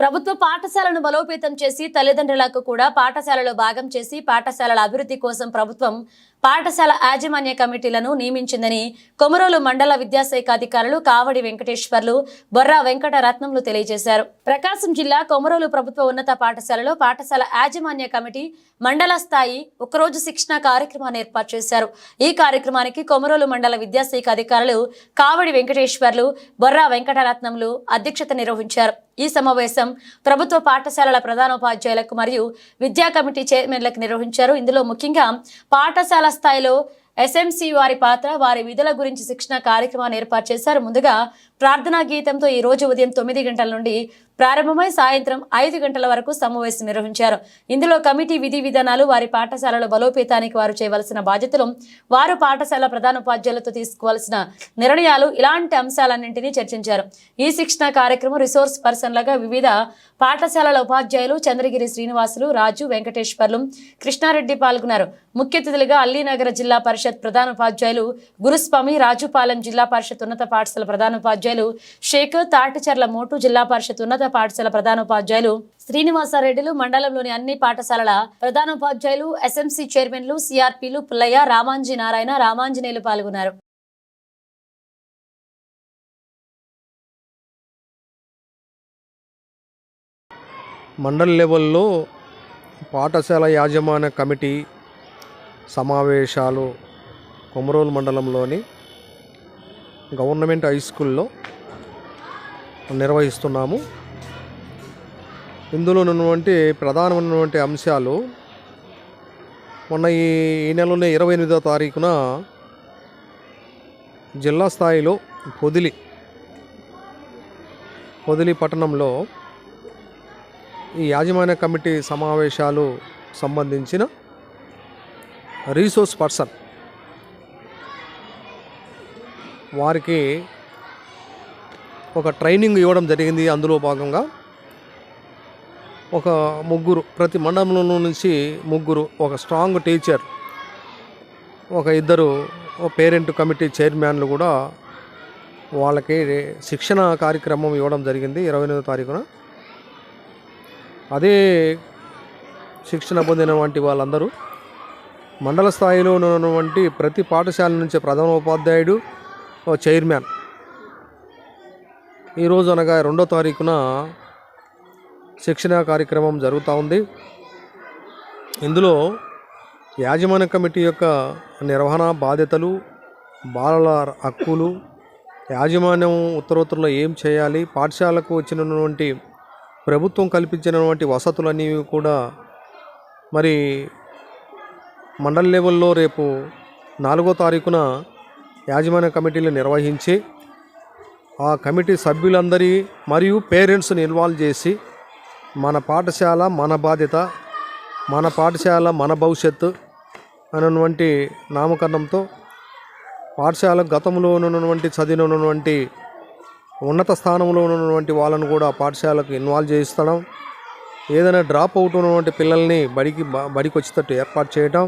ప్రభుత్వ పాఠశాలను బలోపేతం చేసి తల్లిదండ్రులకు కూడా పాఠశాలలో భాగం చేసి పాఠశాలల అభివృద్ధి కోసం ప్రభుత్వం పాఠశాల యాజమాన్య కమిటీలను నియమించిందని కొమరోలు మండల విద్యాశాఖ అధికారులు కావడి వెంకటేశ్వర్లు బొర్రా వెంకట రత్నంలు తెలియజేశారు. ప్రకాశం జిల్లా కొమరోలు ప్రభుత్వ ఉన్నత పాఠశాలలో పాఠశాల యాజమాన్య కమిటీ మండల స్థాయి ఒకరోజు శిక్షణ కార్యక్రమాన్ని ఏర్పాటు చేశారు. ఈ కార్యక్రమానికి కొమరోలు మండల విద్యాశాఖ అధికారులు కావడి వెంకటేశ్వర్లు బొర్రా వెంకటరత్నంలు అధ్యక్షత నిర్వహించారు. ఈ సమావేశం ప్రభుత్వ పాఠశాలల ప్రధానోపాధ్యాయులకు మరియు విద్యా కమిటీ చైర్మన్లకు నిర్వహించారు. ఇందులో ముఖ్యంగా పాఠశాల స్థాయిలో ఎస్ఎంసి వారి పాత్ర వారి విధుల గురించి శిక్షణ కార్యక్రమాన్ని ఏర్పాటు చేశారు. ముందుగా ప్రార్థనా గీతంతో ఈ రోజు ఉదయం తొమ్మిది గంటల నుండి ప్రారంభమై సాయంత్రం ఐదు గంటల వరకు సమావేశం నిర్వహించారు. ఇందులో కమిటీ విధి విధానాలు వారి పాఠశాలలో బలోపేతానికి వారు చేయవలసిన బాధ్యతలు వారు పాఠశాల ప్రధానోపాధ్యాయులతో తీసుకోవాల్సిన నిర్ణయాలు ఇలాంటి అంశాలన్నింటినీ చర్చించారు. ఈ శిక్షణ కార్యక్రమం రిసోర్స్ పర్సన్లుగా వివిధ పాఠశాలల ఉపాధ్యాయులు చంద్రగిరి శ్రీనివాసులు రాజు వెంకటేశ్వర్లు కృష్ణారెడ్డి పాల్గొన్నారు. ముఖ్య అతిథులుగా అల్లీనగర జిల్లా పరిషత్ ప్రధాన ఉపాధ్యాయులు గురుస్వామి రాజుపాలెం జిల్లా పరిషత్ ఉన్నత పాఠశాల ప్రధానోపాధ్యాయులు షేక్ తాటిచర్ల మోటు జిల్లా పరిషత్ ఉన్నత పాఠశాల ప్రధానోపాధ్యాయులు శ్రీనివాసారెడ్డిలు మండలంలోని అన్ని పాఠశాలల ప్రధానోపాధ్యాయులు ఎస్ఎంసీ చైర్మన్లు సిఆర్పీలు పుల్లయ్య రామాంజీ నారాయణ రామాంజనేయులు పాల్గొన్నారు. మండల లెవెల్లో పాఠశాల యాజమాన్య కమిటీ సమావేశాలు కొమరోలు మండలంలోని గవర్నమెంట్ హై స్కూల్లో నిర్వహిస్తున్నాము. ఇందులో ఉన్నటువంటి ప్రధానమైనటువంటి అంశాలు మొన్న ఈ ఈ ఇరవై ఎనిమిదో తారీఖున జిల్లా స్థాయిలో పొదిలి పొదిలి పట్టణంలో ఈ యాజమాన్య కమిటీ సమావేశాలు సంబంధించిన రీసోర్స్ పర్సన్ వారికి ఒక ట్రైనింగ్ ఇవ్వడం జరిగింది. అందులో భాగంగా ఒక ముగ్గురు ప్రతి మండలంలో నుంచి ముగ్గురు ఒక స్ట్రాంగ్ టీచర్ ఒక ఇద్దరు పేరెంట్ కమిటీ చైర్మన్లు కూడా వాళ్ళకి శిక్షణ కార్యక్రమం ఇవ్వడం జరిగింది ఇరవై ఎనిమిదో తారీఖున. అదే శిక్షణ పొందిన వంటి వాళ్ళందరూ మండల స్థాయిలో ఉన్నటువంటి ప్రతి పాఠశాల నుంచి ప్రధాన ఉపాధ్యాయుడు ఓ చైర్మన్. ఈరోజు అనగా రెండో తారీఖున శిక్షణా కార్యక్రమం జరుగుతూ ఉంది. ఇందులో యాజమాన్య కమిటీ యొక్క నిర్వహణ బాధ్యతలు బాలల హక్కులు యాజమాన్యం ఉత్తరోత్తరంలో ఏం చేయాలి పాఠశాలకు వచ్చినటువంటి ప్రభుత్వం కల్పించినటువంటి వసతులన్నీ కూడా మరి మండల లెవెల్లో రేపు నాలుగో తారీఖున యాజమాన్య కమిటీలు నిర్వహించి ఆ కమిటీ సభ్యులందరి మరియు పేరెంట్స్ని ఇన్వాల్వ్ చేసి మన పాఠశాల మన బాధ్యత మన పాఠశాల మన భవిష్యత్తు అనేటువంటి నామకరణంతో పాఠశాల గతంలో ఉన్నటువంటి చదివిన ఉన్నటువంటి ఉన్నత స్థానంలో ఉన్నటువంటి వాళ్ళను కూడా పాఠశాలకు ఇన్వాల్వ్ చేయిస్తడం ఏదైనా డ్రాప్ అవుట్ ఉన్నటువంటి పిల్లల్ని బడికి బడికి వచ్చేటట్టు ఏర్పాటు చేయడం